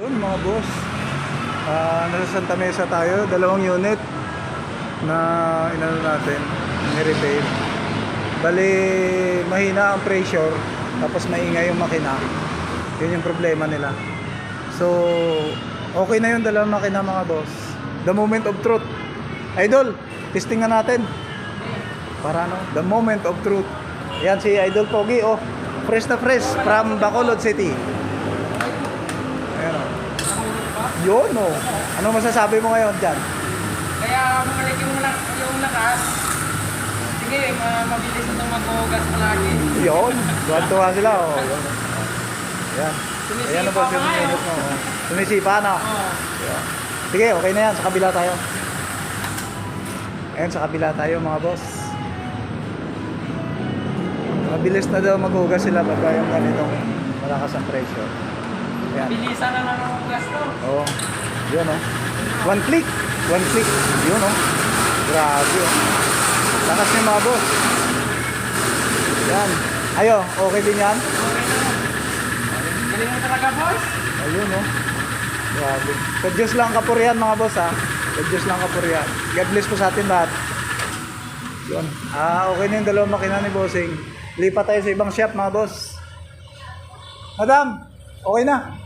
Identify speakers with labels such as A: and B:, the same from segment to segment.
A: Yun mga boss. Ah, nasa Santa Mesa tayo, dalawang unit na inano natin, ni-repair. Bali, mahina ang pressure, tapos maingay yung makina. Yun yung problema nila. So, okay na yung dalawang makina mga boss. The moment of truth. Idol, testing nga natin. Para ano? The moment of truth. Yan si Idol Pogi, oh. Fresh na fresh from Bacolod City. Ayan, oh. Yun, oh. Ano masasabi mo ngayon dyan?
B: Kaya bumalik yung, yung lakas. Sige, ma- mabilis na itong maghugas palagi.
A: Yun. Tuwan-tuwa sila, oh. Yun. Ayan.
B: Sumisipa
A: Ayan na
B: pa
A: yung minute mo. oh. Sumisipa na. Ayan. Sige, okay na yan. Sa kabila tayo. Ayan, sa kabila tayo mga boss. Mabilis na daw maghugas sila pagka yung ganitong malakas ang pressure. Ayan.
B: Bilisan na lang ang hugas to.
A: Oo. Yun oh. One click. One click. Yun oh. Grabe oh. Lakas niya mga boss. Yan. Ayo, okay din yan?
B: Okay na. Galing mo talaga, boss.
A: Ayun oh. Grabe. Kadyos lang kapurihan mga boss ha. Kadyos lang kapurihan. God bless po sa atin lahat. Yun. Ah, okay na yung dalawang makina ni Bossing. Lipat tayo sa ibang shop mga boss. Madam, okay na?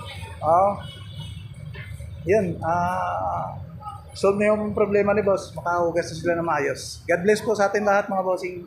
A: Oo. Yun. Ah, solve na yung problema ni boss. Makahugas na sila na maayos. God bless po sa atin lahat mga bossing.